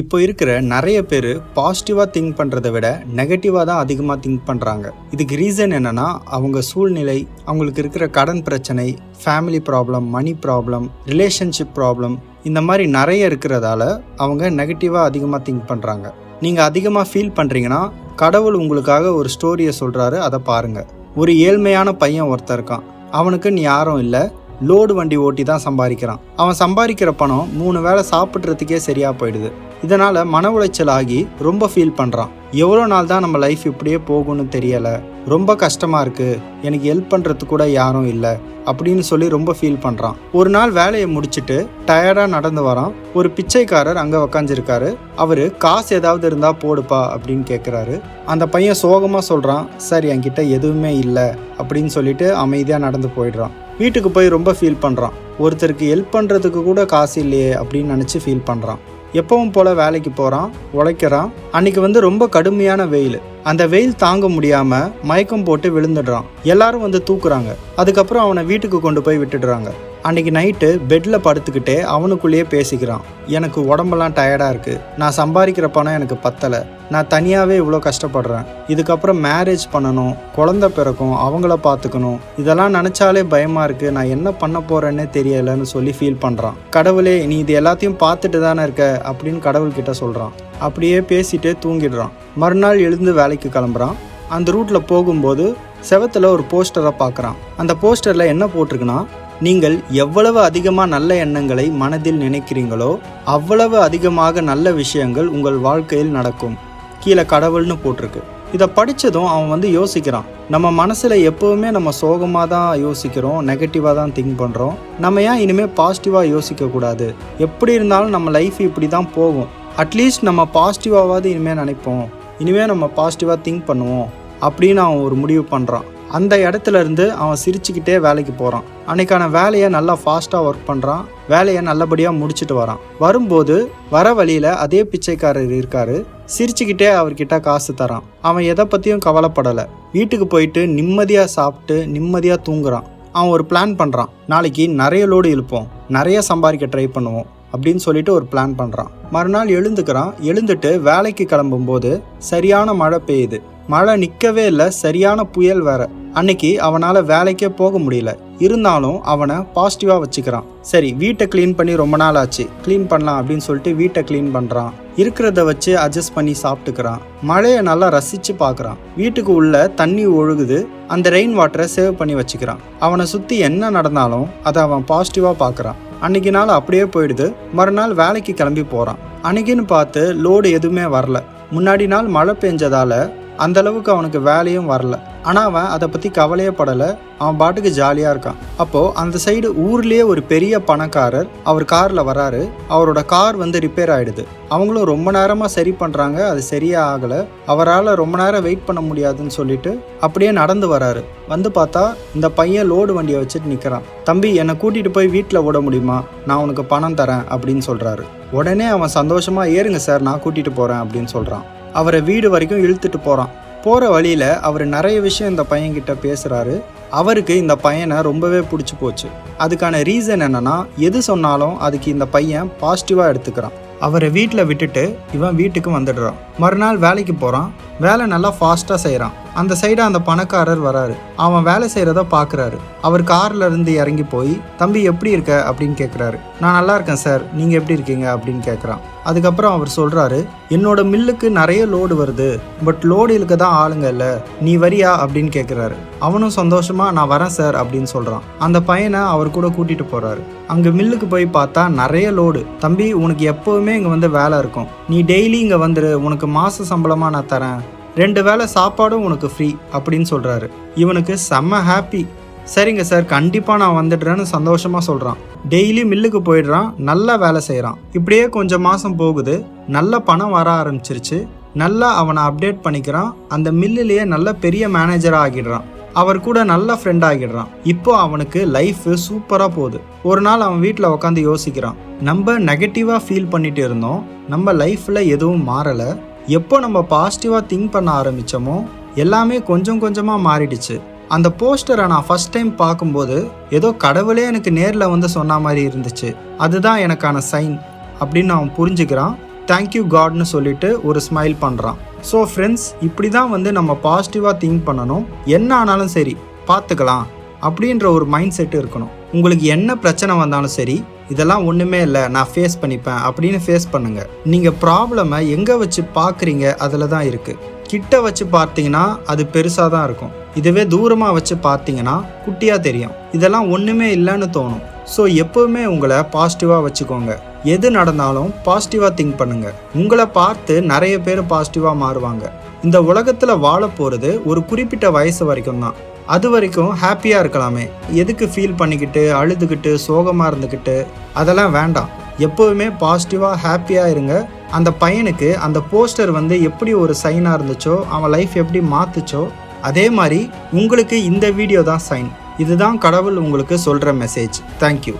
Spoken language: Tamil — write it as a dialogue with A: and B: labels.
A: இப்போ இருக்கிற நிறைய பேர் பாசிட்டிவாக திங்க் பண்ணுறதை விட நெகட்டிவாக தான் அதிகமாக திங்க் பண்ணுறாங்க இதுக்கு ரீசன் என்னென்னா அவங்க சூழ்நிலை அவங்களுக்கு இருக்கிற கடன் பிரச்சனை family problem money problem relationship problem இந்த மாதிரி நிறைய இருக்கிறதால அவங்க நெகட்டிவாக அதிகமாக திங்க் பண்ணுறாங்க நீங்கள் அதிகமாக ஃபீல் பண்ணுறீங்கன்னா கடவுள் உங்களுக்காக ஒரு ஸ்டோரியை சொல்கிறாரு அதை பாருங்கள் ஒரு ஏழ்மையான பையன் ஒருத்தர் இருக்கான். அவனுக்குன்னு யாரும் இல்லை. லோடு வண்டி ஓட்டி தான் சம்பாதிக்கிறான். அவன் சம்பாதிக்கிற பணம் மூணு வேளை சாப்பிட்றதுக்கே சரியாக போயிடுது. இதனால் மன உளைச்சல் ஆகி ரொம்ப ஃபீல் பண்ணுறான் எவ்வளோ நாள் தான் நம்ம லைஃப் இப்படியே போகும்னு தெரியலை. ரொம்ப கஷ்டமாக இருக்குது எனக்கு ஹெல்ப் பண்ணுறதுக்கு கூட யாரும் இல்லை. அப்படின்னு சொல்லி ரொம்ப ஃபீல் பண்ணுறான் ஒரு நாள் வேலையை முடிச்சுட்டு டயர்டாக நடந்து வரான். ஒரு பிச்சைக்காரர் அங்கே உக்காந்துருக்காரு. அவர் காசு ஏதாவது இருந்தால் போடுப்பா அப்படின்னு கேட்குறாரு அந்த பையன் சோகமாக சொல்கிறான் சார் என்கிட்ட எதுவுமே இல்லை அப்படின்னு சொல்லிட்டு அமைதியாக நடந்து போயிடுறான். வீட்டுக்கு போய் ரொம்ப ஃபீல் பண்ணுறான் ஒருத்தருக்கு ஹெல்ப் பண்ணுறதுக்கு கூட காசு இல்லையே அப்படின்னு நினச்சி ஃபீல் பண்ணுறான் எப்பவும் போல் வேலைக்கு போகிறான் உழைக்கிறான். அன்னைக்கு வந்து ரொம்ப கடுமையான வெயில். அந்த வெயில் தாங்க முடியாமல் மயக்கம் போட்டு விழுந்துடுறான். எல்லாரும் வந்து தூக்குறாங்க. அதுக்கப்புறம் அவனை வீட்டுக்கு கொண்டு போய் விட்டுடுறாங்க. அன்னைக்கு நைட்டு பெட்டில் படுத்துக்கிட்டே அவனுக்குள்ளேயே பேசிக்கிறான். எனக்கு உடம்பெல்லாம் டயர்டாக இருக்குது நான் சம்பாதிக்கிற பணம் எனக்கு பத்தலை. நான் தனியாகவே இவ்வளோ கஷ்டப்படுறேன். இதுக்கப்புறம் மேரேஜ் பண்ணணும் குழந்த பிறக்கும் அவங்கள பார்த்துக்கணும் இதெல்லாம் நினச்சாலே பயமாக இருக்குது நான் என்ன பண்ண போகிறேன்னே தெரியலைன்னு சொல்லி ஃபீல் பண்ணுறான் கடவுளே நீ இது எல்லாத்தையும் பார்த்துட்டு தானே இருக்க? அப்படின்னு கடவுள்கிட்ட சொல்கிறான் அப்படியே பேசிட்டே தூங்கிடுறான். மறுநாள் எழுந்து வேலைக்கு கிளம்புறான். அந்த ரூட்டில் போகும்போது செவத்தில் ஒரு போஸ்டரை பார்க்குறான் அந்த போஸ்டரில் என்ன போட்டிருக்குன்னா நீங்கள் எவ்வளவு அதிகமாக நல்ல எண்ணங்களை மனதில் நினைக்கிறீங்களோ அவ்வளவு அதிகமாக நல்ல விஷயங்கள் உங்கள் வாழ்க்கையில் நடக்கும். கீழே கடவுள்னு போட்டிருக்கு. இதை படித்ததும் அவன் வந்து யோசிக்கிறான். நம்ம மனசில் எப்போவுமே நம்ம சோகமாக தான் யோசிக்கிறோம் நெகட்டிவாக தான் திங்க் பண்ணுறோம் நம்ம ஏன் இனிமேல் பாசிட்டிவாக யோசிக்கக்கூடாது எப்படி இருந்தாலும் நம்ம லைஃப் இப்படி தான் போகும். அட்லீஸ்ட் நம்ம பாசிட்டிவாவது இனிமேல் நினைப்போம். இனிமேல் நம்ம பாசிட்டிவாக திங்க் பண்ணுவோம். அப்படின்னு அவன் ஒரு முடிவு பண்ணுறான் அந்த இடத்துல இருந்து அவன் சிரிச்சுக்கிட்டே வேலைக்கு போகிறான் அன்னைக்கான வேலையை நல்லா ஃபாஸ்ட்டாக ஒர்க் பண்ணுறான் வேலையை நல்லபடியாக முடிச்சுட்டு வரான். வரும்போது வர வழியில் அதே பிச்சைக்காரர் இருக்காரு. சிரிச்சுக்கிட்டே அவர்கிட்ட காசு தரான். அவன் எதை பற்றியும் கவலைப்படலை. வீட்டுக்கு போயிட்டு நிம்மதியாக சாப்பிட்டு நிம்மதியாக தூங்குறான். அவன் ஒரு பிளான் பண்ணுறான் நாளைக்கு நிறைய லோடு இழுப்போம். நிறைய சம்பாதிக்க ட்ரை பண்ணுவோம். அப்படின்னு சொல்லிட்டு ஒரு பிளான் பண்ணுறான் மறுநாள் எழுந்துக்கிறான். எழுந்துட்டு வேலைக்கு கிளம்பும்போது சரியான மழை பெய்யுது. மழை நிற்கவே இல்லை சரியான புயல் வேற. அன்னைக்கு அவனால் வேலைக்கே போக முடியல. இருந்தாலும் அவனை பாசிட்டிவாக வச்சுக்கிறான். சரி வீட்டை க்ளீன் பண்ணி ரொம்ப நாள் ஆச்சு. க்ளீன் பண்ணலாம் அப்படின்னு சொல்லிட்டு வீட்டை க்ளீன் பண்ணுறான் இருக்கிறத வச்சு அட்ஜஸ்ட் பண்ணி சாப்பிட்டுக்கிறான். மழையை நல்லா ரசித்து பார்க்குறான். வீட்டுக்கு உள்ள தண்ணி ஒழுகுது. அந்த ரெயின் வாட்டரை சேவ் பண்ணி வச்சுக்கிறான். அவனை சுற்றி என்ன நடந்தாலும் அதை அவன் பாசிட்டிவாக பார்க்குறான். அன்னைக்கு நாள் அப்படியே போயிடுது. மறுநாள் வேலைக்கு கிளம்பி போகிறான் அன்னைக்குன்னு பார்த்து லோடு எதுவுமே வரல. முன்னாடி நாள் மழை பெஞ்சதால அந்த அளவுக்கு அவனுக்கு வேலையும் வரல. ஆனால் அவன் அதை பற்றி கவலையே படலை. அவன் பாட்டுக்கு ஜாலியாக இருக்கான். அப்போது அந்த சைடு ஊர்லேயே ஒரு பெரிய பணக்காரர் அவர் காரில் வராரு. அவரோட கார் வந்து ரிப்பேர் ஆகிடுது அவங்களும் ரொம்ப நேரமாக சரி பண்ணுறாங்க அது சரியாக ஆகலை. அவரால் ரொம்ப நேரம் வெயிட் பண்ண முடியாதுன்னு சொல்லிட்டு அப்படியே நடந்து வராரு. வந்து பார்த்தா இந்த பையன் லோடு வண்டியை வச்சுட்டு நிற்கிறான் தம்பி என்னை கூட்டிகிட்டு போய் வீட்டில் விட முடியுமா? நான் உனக்கு பணம் தரேன் அப்படின்னு சொல்கிறாரு உடனே அவன் சந்தோஷமாக ஏறுங்க சார் நான் கூட்டிகிட்டு போகிறேன் அப்படின்னு சொல்கிறான் அவரை வீடு வரைக்கும் இழுத்துட்டு போகிறான் போகிற வழியில் அவர் நிறைய விஷயம் இந்த பையன்கிட்ட பேசுகிறாரு அவருக்கு இந்த பையனை ரொம்பவே பிடிச்சி போச்சு. அதுக்கான ரீசன் என்னென்னா எது சொன்னாலும் அதுக்கு இந்த பையன் பாசிட்டிவாக எடுத்துக்கிறான். அவரை வீட்டில் விட்டுட்டு இவன் வீட்டுக்கு வந்துடுறான். மறுநாள் வேலைக்கு போகிறான் வேலை நல்லா ஃபாஸ்ட்டாக செய்கிறான் அந்த சைடு அந்த பணக்காரர் வராரு. அவன் வேலை செய்கிறத பார்க்குறாரு அவர் கார்ல இருந்து இறங்கி போய் தம்பி எப்படி இருக்க? அப்படின்னு கேட்குறாரு நான் நல்லா இருக்கேன் சார் நீங்கள் எப்படி இருக்கீங்க? அப்படின்னு கேட்குறான் அதுக்கப்புறம் அவர் சொல்கிறாரு என்னோட மில்லுக்கு நிறைய லோடு வருது. பட் லோடு இழுக்க தான் ஆளுங்க இல்லை. நீ வரியா? அப்படின்னு கேட்குறாரு அவனும் சந்தோஷமாக நான் வரேன் சார் அப்படின்னு சொல்கிறான் அந்த பையனை அவர் கூட கூட்டிகிட்டு போகிறாரு அங்கே மில்லுக்கு போய் பார்த்தா நிறைய லோடு தம்பி உனக்கு எப்போவுமே இங்கே வந்து வேலை இருக்கும். நீ டெய்லி இங்கே வந்துரு. உனக்கு மாத சம்பளமாக நான் தரேன். ரெண்டு வேளை சாப்பாடும் உனக்கு ஃப்ரீ அப்படின்னு சொல்கிறாரு இவனுக்கு செம்ம ஹாப்பி சரிங்க சார் கண்டிப்பாக நான் வந்துடுறேன்னு சந்தோஷமாக சொல்கிறான் டெய்லி மில்லுக்கு போயிடுறான் நல்லா வேலை செய்கிறான் இப்படியே கொஞ்சம் மாதம் போகுது நல்ல பணம் வர ஆரம்பிச்சிருச்சு. நல்லா அவனை அப்டேட் பண்ணிக்கிறான் அந்த மில்லுலேயே நல்ல பெரிய மேனேஜராக ஆகிடுறான். அவர் கூட நல்ல ஃப்ரெண்ட் ஆகிடுறான். இப்போ அவனுக்கு லைஃப் சூப்பராக போகுது. ஒரு நாள் அவன் வீட்டில் உட்காந்து யோசிக்கிறான். நம்ம நெகட்டிவாக ஃபீல் பண்ணிட்டு இருந்தோம் நம்ம லைஃப்பில் எதுவும் மாறலை. எப்போ நம்ம பாசிட்டிவாக திங்க் பண்ண ஆரம்பித்தோமோ எல்லாமே கொஞ்சம் கொஞ்சமாக மாறிடுச்சு. அந்த போஸ்டரை நான் ஃபர்ஸ்ட் டைம் பார்க்கும்போது ஏதோ கடவுளே எனக்கு நேரில் வந்து சொன்ன மாதிரி இருந்துச்சு. அதுதான் எனக்கான சைன் அப்படின்னு அவன் புரிஞ்சுக்கிறான். தேங்க்யூ காட்னு சொல்லிட்டு ஒரு ஸ்மைல் பண்ணுறான் ஸோ ஃப்ரெண்ட்ஸ் இப்படி தான் வந்து நம்ம பாசிட்டிவாக திங்க் பண்ணணும். என்ன ஆனாலும் சரி பார்த்துக்கலாம். அப்படின்ற ஒரு மைண்ட் செட் இருக்கணும். உங்களுக்கு என்ன பிரச்சனை வந்தாலும் சரி இதெல்லாம் ஒன்றுமே இல்லை நான் ஃபேஸ் பண்ணிப்பேன் அப்படின்னு ஃபேஸ் பண்ணுங்கள் நீங்கள் ப்ராப்ளமை எங்கே வச்சு பார்க்குறீங்க அதில் தான் இருக்குது கிட்ட வச்சு பார்த்தீங்கன்னா அது பெருசாக தான் இருக்கும். இதுவே தூரமாக வச்சு பார்த்தீங்கன்னா குட்டியாக தெரியும். இதெல்லாம் ஒன்றுமே இல்லைன்னு தோணும். ஸோ எப்போவுமே உங்களை பாசிட்டிவாக வச்சுக்கோங்க. எது நடந்தாலும் பாசிட்டிவாக திங்க் பண்ணுங்கள் உங்களை பார்த்து நிறைய பேர் பாசிட்டிவாக மாறுவாங்க. இந்த உலகத்தில் வாழ போகிறது ஒரு குறிப்பிட்ட வயசு வரைக்கும் தான். அது வரைக்கும் ஹாப்பியாக இருக்கலாமே. எதுக்கு ஃபீல் பண்ணிக்கிட்டு அழுதுகிட்டு சோகமாக இருந்துக்கிட்டு அதெல்லாம் வேண்டாம். எப்போவுமே பாசிட்டிவாக ஹாப்பியாக இருங்க. அந்த பையனுக்கு அந்த போஸ்டர் வந்து எப்படி ஒரு சைனாக இருந்துச்சோ அவன் லைஃப் எப்படி மாற்றுச்சோ அதே மாதிரி உங்களுக்கு இந்த வீடியோ தான் சைன் இதுதான் கடவுள் உங்களுக்கு சொல்கிற மெசேஜ் தேங்க்யூ